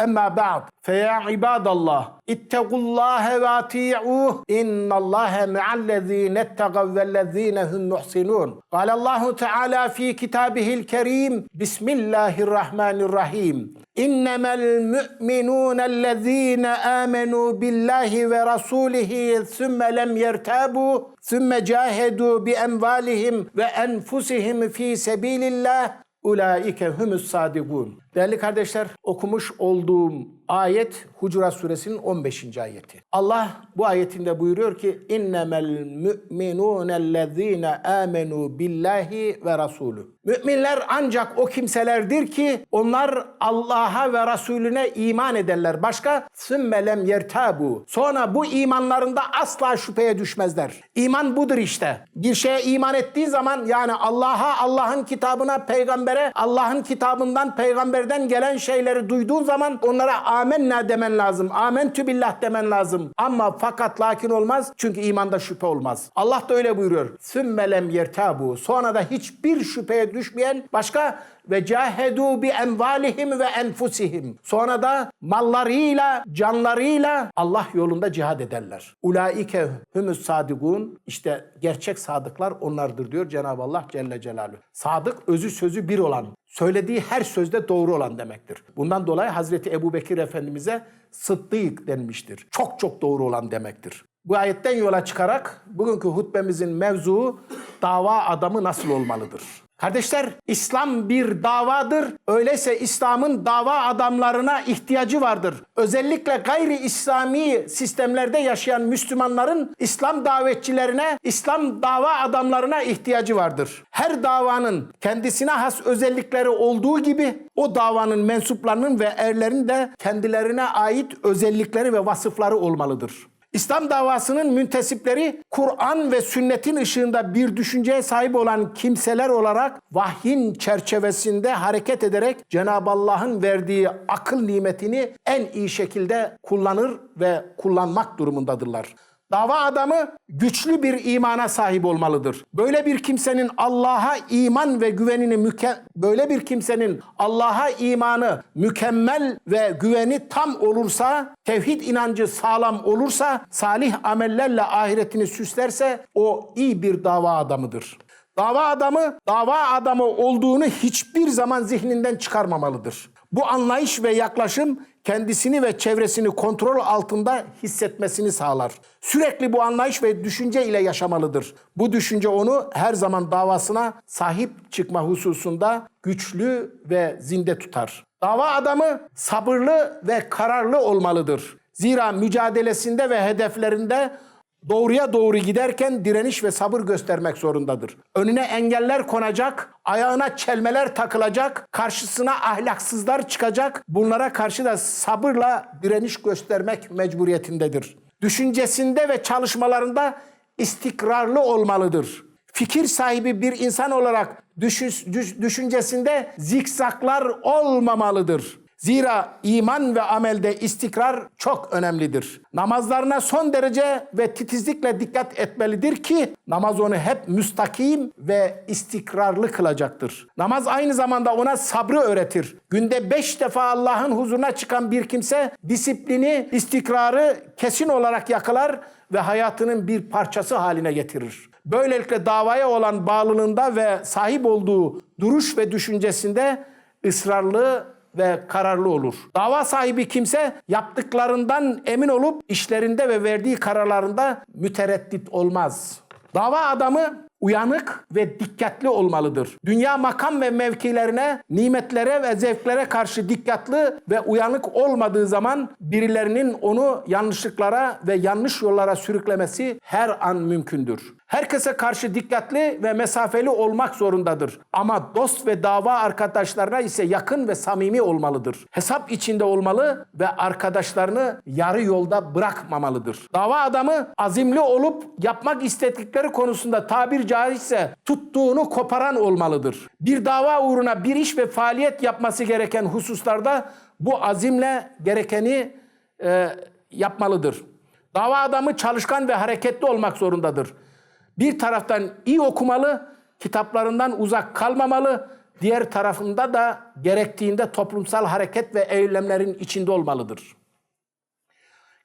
أما بعد فيا عباد الله اتقوا الله واطيعوه إن الله مع الذين اتقوا والذين هم محسنون. قال الله تعالى في كتابه الكريم بسم الله الرحمن الرحيم. إنما المؤمنون الذين آمنوا بالله ورسوله ثم لم يرتابوا ثم جاهدوا بأموالهم وأنفسهم في سبيل الله أولئك هم الصادقون. Değerli kardeşler, okumuş olduğum ayet Hucurat suresinin 15. ayeti. Allah bu ayetinde buyuruyor ki innemel mu'minûnellezîne âmenû billahi ve rasulü. Müminler ancak o kimselerdir ki onlar Allah'a ve Resulüne iman ederler. Başka sümme lem yertabu. Sonra bu imanlarında asla şüpheye düşmezler. İman budur işte. Bir şeye iman ettiğin zaman yani Allah'a, Allah'ın kitabına, peygambere, Allah'ın kitabından, peygamberden gelen şeyleri duyduğun zaman onlara amenna demen lazım. Amentü billah demen lazım. Ama fakat lakin olmaz. Çünkü imanda şüphe olmaz. Allah da öyle buyuruyor. Sümme lem yertabu. Sonra da hiçbir şüpheye düşmeyen başka ve cahedu bi envalihim ve enfusihim. Sonra da mallarıyla, canlarıyla Allah yolunda cihad ederler. Ulaike humus sadigun. İşte gerçek sadıklar onlardır diyor Cenab-ı Allah Celle Celaluhu. Sadık özü sözü bir olan, söylediği her sözde doğru olan demektir. Bundan dolayı Hazreti Ebu Bekir Efendimiz'e sıddık denmiştir. Çok çok doğru olan demektir. Bu ayetten yola çıkarak bugünkü hutbemizin mevzuu dava adamı nasıl olmalıdır? Kardeşler, İslam bir davadır. Öyleyse İslam'ın dava adamlarına ihtiyacı vardır. Özellikle gayri İslami sistemlerde yaşayan Müslümanların İslam davetçilerine, İslam dava adamlarına ihtiyacı vardır. Her davanın kendisine has özellikleri olduğu gibi o davanın mensuplarının ve erlerin de kendilerine ait özellikleri ve vasıfları olmalıdır. İslam davasının müntesipleri Kur'an ve sünnetin ışığında bir düşünceye sahip olan kimseler olarak vahyin çerçevesinde hareket ederek Cenab-ı Allah'ın verdiği akıl nimetini en iyi şekilde kullanır ve kullanmak durumundadırlar. Dava adamı güçlü bir imana sahip olmalıdır. Böyle bir kimsenin Allah'a iman ve güvenini müke böyle bir kimsenin Allah'a imanı mükemmel ve güveni tam olursa, tevhid inancı sağlam olursa, salih amellerle ahiretini süslerse o iyi bir dava adamıdır. Dava adamı dava adamı olduğunu hiçbir zaman zihninden çıkarmamalıdır. Bu anlayış ve yaklaşım kendisini ve çevresini kontrol altında hissetmesini sağlar. Sürekli bu anlayış ve düşünce ile yaşamalıdır. Bu düşünce onu her zaman davasına sahip çıkma hususunda güçlü ve zinde tutar. Dava adamı sabırlı ve kararlı olmalıdır. Zira mücadelesinde ve hedeflerinde doğruya doğru giderken direniş ve sabır göstermek zorundadır. Önüne engeller konacak, ayağına çelmeler takılacak, karşısına ahlaksızlar çıkacak. Bunlara karşı da sabırla direniş göstermek mecburiyetindedir. Düşüncesinde ve çalışmalarında istikrarlı olmalıdır. Fikir sahibi bir insan olarak düşün- düş- düşüncesinde zikzaklar olmamalıdır. Zira iman ve amelde istikrar çok önemlidir. Namazlarına son derece ve titizlikle dikkat etmelidir ki namaz onu hep müstakim ve istikrarlı kılacaktır. Namaz aynı zamanda ona sabrı öğretir. Günde beş defa Allah'ın huzuruna çıkan bir kimse disiplini, istikrarı kesin olarak yakalar ve hayatının bir parçası haline getirir. Böylelikle davaya olan bağlılığında ve sahip olduğu duruş ve düşüncesinde ısrarlı ve kararlı olur. Dava sahibi kimse yaptıklarından emin olup işlerinde ve verdiği kararlarında mütereddit olmaz. Dava adamı uyanık ve dikkatli olmalıdır. Dünya makam ve mevkilerine, nimetlere ve zevklere karşı dikkatli ve uyanık olmadığı zaman birilerinin onu yanlışlıklara ve yanlış yollara sürüklemesi her an mümkündür. Herkese karşı dikkatli ve mesafeli olmak zorundadır. Ama dost ve dava arkadaşlarına ise yakın ve samimi olmalıdır. Hesap içinde olmalı ve arkadaşlarını yarı yolda bırakmamalıdır. Dava adamı azimli olup yapmak istedikleri konusunda tabir caizse tuttuğunu koparan olmalıdır. Bir dava uğruna bir iş ve faaliyet yapması gereken hususlarda bu azimle gerekeni e, yapmalıdır. Dava adamı çalışkan ve hareketli olmak zorundadır. Bir taraftan iyi okumalı, kitaplarından uzak kalmamalı, diğer tarafında da gerektiğinde toplumsal hareket ve eylemlerin içinde olmalıdır.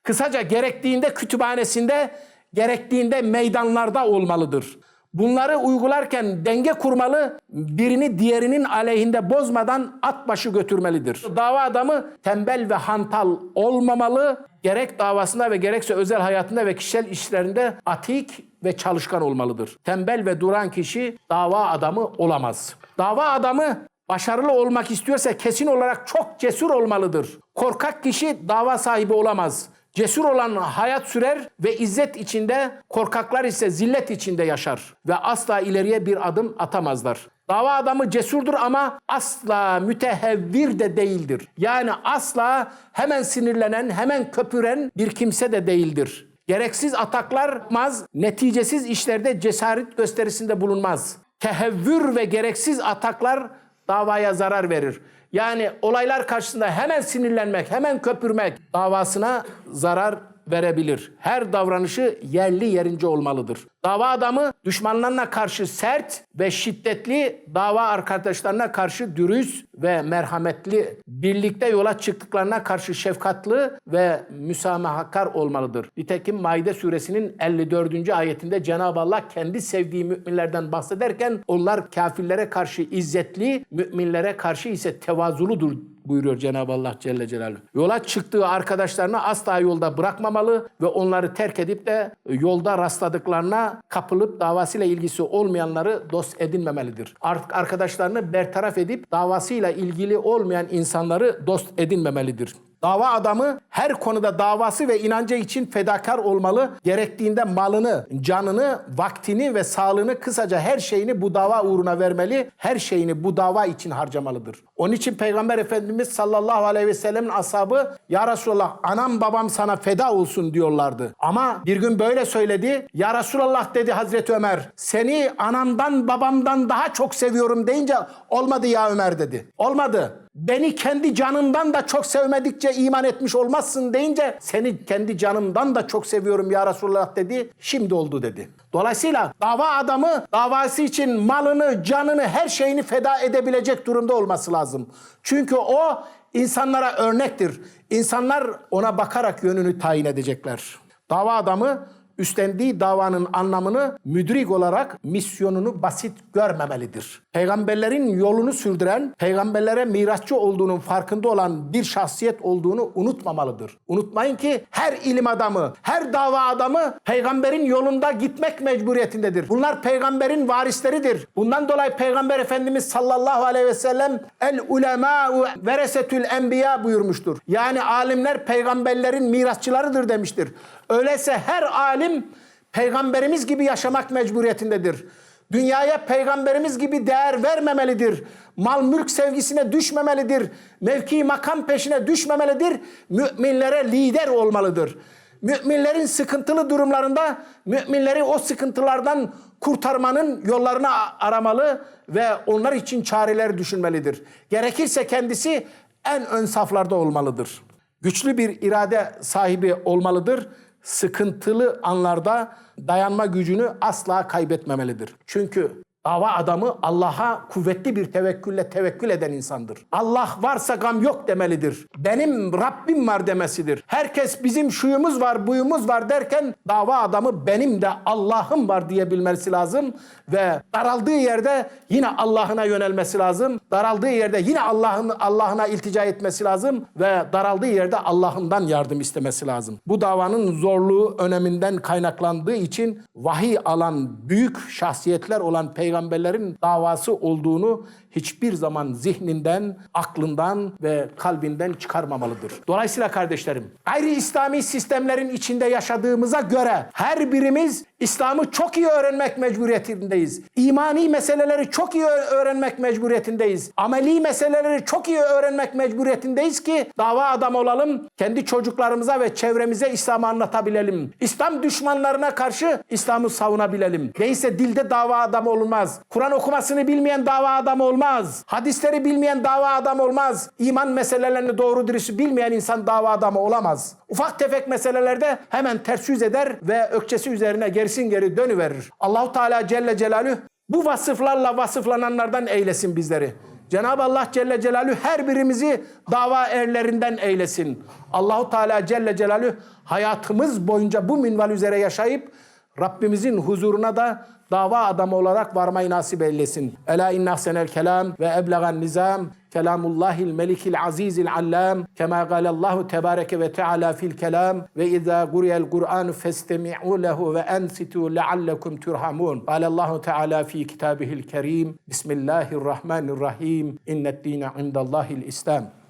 Kısaca gerektiğinde kütüphanesinde, gerektiğinde meydanlarda olmalıdır. Bunları uygularken denge kurmalı, birini diğerinin aleyhinde bozmadan at başı götürmelidir. Dava adamı tembel ve hantal olmamalı, gerek davasında ve gerekse özel hayatında ve kişisel işlerinde atik ve çalışkan olmalıdır. Tembel ve duran kişi dava adamı olamaz. Dava adamı başarılı olmak istiyorsa kesin olarak çok cesur olmalıdır. Korkak kişi dava sahibi olamaz. Cesur olan hayat sürer ve izzet içinde, korkaklar ise zillet içinde yaşar ve asla ileriye bir adım atamazlar. Dava adamı cesurdur ama asla mütehevvir de değildir. Yani asla hemen sinirlenen, hemen köpüren bir kimse de değildir. Gereksiz ataklar yapmaz, neticesiz işlerde cesaret gösterisinde bulunmaz. Tehevvür ve gereksiz ataklar davaya zarar verir. Yani olaylar karşısında hemen sinirlenmek, hemen köpürmek davasına zarar verebilir. Her davranışı yerli yerince olmalıdır. Dava adamı düşmanlarına karşı sert ve şiddetli, dava arkadaşlarına karşı dürüst ve merhametli, birlikte yola çıktıklarına karşı şefkatli ve müsamahakar olmalıdır. Nitekim Maide suresinin 54. ayetinde Cenab-ı Allah kendi sevdiği müminlerden bahsederken onlar kafirlere karşı izzetli, müminlere karşı ise tevazuludur buyuruyor Cenab-ı Allah Celle Celaluhu. Yola çıktığı arkadaşlarını asla yolda bırakmamalı ve onları terk edip de yolda rastladıklarına kapılıp davasıyla ilgisi olmayanları dost edinmemelidir. Artık arkadaşlarını bertaraf edip davasıyla ilgili olmayan insanları dost edinmemelidir. Dava adamı her konuda davası ve inancı için fedakar olmalı. Gerektiğinde malını, canını, vaktini ve sağlığını kısaca her şeyini bu dava uğruna vermeli. Her şeyini bu dava için harcamalıdır. Onun için Peygamber Efendimiz sallallahu aleyhi ve sellemin ashabı Ya Resulallah anam babam sana feda olsun diyorlardı. Ama bir gün böyle söyledi. Ya Resulallah dedi Hazreti Ömer seni anamdan babamdan daha çok seviyorum deyince olmadı ya Ömer dedi. Olmadı. Beni kendi canımdan da çok sevmedikçe iman etmiş olmazsın deyince seni kendi canımdan da çok seviyorum ya Resulullah dedi. Şimdi oldu dedi. Dolayısıyla dava adamı davası için malını, canını, her şeyini feda edebilecek durumda olması lazım. Çünkü o insanlara örnektir. İnsanlar ona bakarak yönünü tayin edecekler. Dava adamı üstlendiği davanın anlamını müdrik olarak misyonunu basit görmemelidir. Peygamberlerin yolunu sürdüren, peygamberlere mirasçı olduğunun farkında olan bir şahsiyet olduğunu unutmamalıdır. Unutmayın ki her ilim adamı, her dava adamı peygamberin yolunda gitmek mecburiyetindedir. Bunlar peygamberin varisleridir. Bundan dolayı Peygamber Efendimiz sallallahu aleyhi ve sellem el ulemâ'u veresetül enbiya buyurmuştur. Yani alimler peygamberlerin mirasçılarıdır demiştir. Öyleyse her alim peygamberimiz gibi yaşamak mecburiyetindedir. Dünyaya peygamberimiz gibi değer vermemelidir. Mal mülk sevgisine düşmemelidir. Mevki makam peşine düşmemelidir. Müminlere lider olmalıdır. Müminlerin sıkıntılı durumlarında müminleri o sıkıntılardan kurtarmanın yollarını aramalı ve onlar için çareler düşünmelidir. Gerekirse kendisi en ön saflarda olmalıdır. Güçlü bir irade sahibi olmalıdır sıkıntılı anlarda dayanma gücünü asla kaybetmemelidir. Çünkü dava adamı Allah'a kuvvetli bir tevekkülle tevekkül eden insandır. Allah varsa gam yok demelidir. Benim Rabbim var demesidir. Herkes bizim şuyumuz var, buyumuz var derken dava adamı benim de Allah'ım var diyebilmesi lazım ve daraldığı yerde yine Allah'ına yönelmesi lazım. Daraldığı yerde yine Allah'ın Allah'ına iltica etmesi lazım ve daraldığı yerde Allah'ından yardım istemesi lazım. Bu davanın zorluğu öneminden kaynaklandığı için vahiy alan büyük şahsiyetler olan peygamberlerin davası olduğunu hiçbir zaman zihninden, aklından ve kalbinden çıkarmamalıdır. Dolayısıyla kardeşlerim, gayri İslami sistemlerin içinde yaşadığımıza göre her birimiz İslam'ı çok iyi öğrenmek mecburiyetindeyiz. İmani meseleleri çok iyi öğrenmek mecburiyetindeyiz. Ameli meseleleri çok iyi öğrenmek mecburiyetindeyiz ki dava adam olalım. Kendi çocuklarımıza ve çevremize İslam'ı anlatabilelim. İslam düşmanlarına karşı İslam'ı savunabilelim. Değilse dilde dava adamı olmaz. Kur'an okumasını bilmeyen dava adamı olmaz. Hadisleri bilmeyen dava adamı olmaz. İman meselelerini doğru dürüst bilmeyen insan dava adamı olamaz. Ufak tefek meselelerde hemen ters yüz eder ve ökçesi üzerine gerisin geri dönüverir. Allahu Teala Celle Celaluhu bu vasıflarla vasıflananlardan eylesin bizleri. Cenab-ı Allah Celle Celaluhu her birimizi dava erlerinden eylesin. Allahu Teala Celle Celaluhu hayatımız boyunca bu minval üzere yaşayıp Rabbimizin huzuruna da dava adamı olarak varmayı nasip eylesin. Ela inna ahsenel kelam ve eblegan nizam kelamullahil melikil azizil allam kema galallahu tebareke ve teala fil kelam ve izâ guriyel Kur'an festemi'u lehu ve ensitu leallekum turhamun. Allahu Teala fi kitabihil kerim. Bismillahirrahmanirrahim. İnned dîne indallahil İslam.